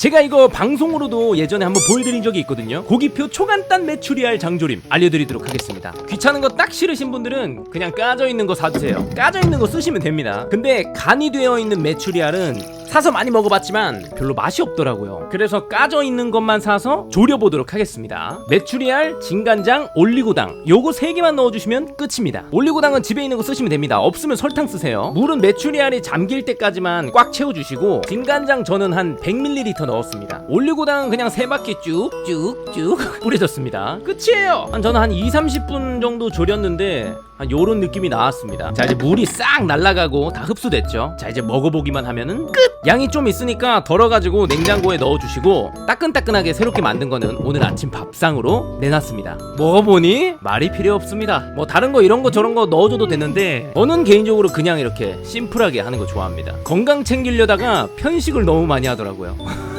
제가 이거 방송으로도 예전에 한번 보여드린 적이 있거든요. 고기표 초간단 메추리알 장조림 알려드리도록 하겠습니다. 귀찮은 거 딱 싫으신 분들은 그냥 까져 있는 거 사주세요. 까져 있는 거 쓰시면 됩니다. 근데 간이 되어 있는 메추리알은 사서 많이 먹어봤지만 별로 맛이 없더라고요. 그래서 까져 있는 것만 사서 졸여보도록 하겠습니다. 메추리알, 진간장, 올리고당. 요거 세 개만 넣어주시면 끝입니다. 올리고당은 집에 있는 거 쓰시면 됩니다. 없으면 설탕 쓰세요. 물은 메추리알이 잠길 때까지만 꽉 채워주시고 진간장 저는 한 100ml 넣었습니다. 올리고당은 그냥 세 바퀴 쭉쭉쭉 뿌려줬습니다. 끝이에요! 한 저는 한 2, 30분 정도 졸였는데 한 요런 느낌이 나왔습니다. 자 이제 물이 싹 날아가고 다 흡수됐죠? 자 이제 먹어보기만 하면은 끝! 양이 좀 있으니까 덜어가지고 냉장고에 넣어주시고 따끈따끈하게 새롭게 만든 거는 오늘 아침 밥상으로 내놨습니다. 먹어보니 말이 필요 없습니다. 뭐 다른 거 이런 거 저런 거 넣어줘도 되는데 저는 개인적으로 그냥 이렇게 심플하게 하는 거 좋아합니다. 건강 챙기려다가 편식을 너무 많이 하더라고요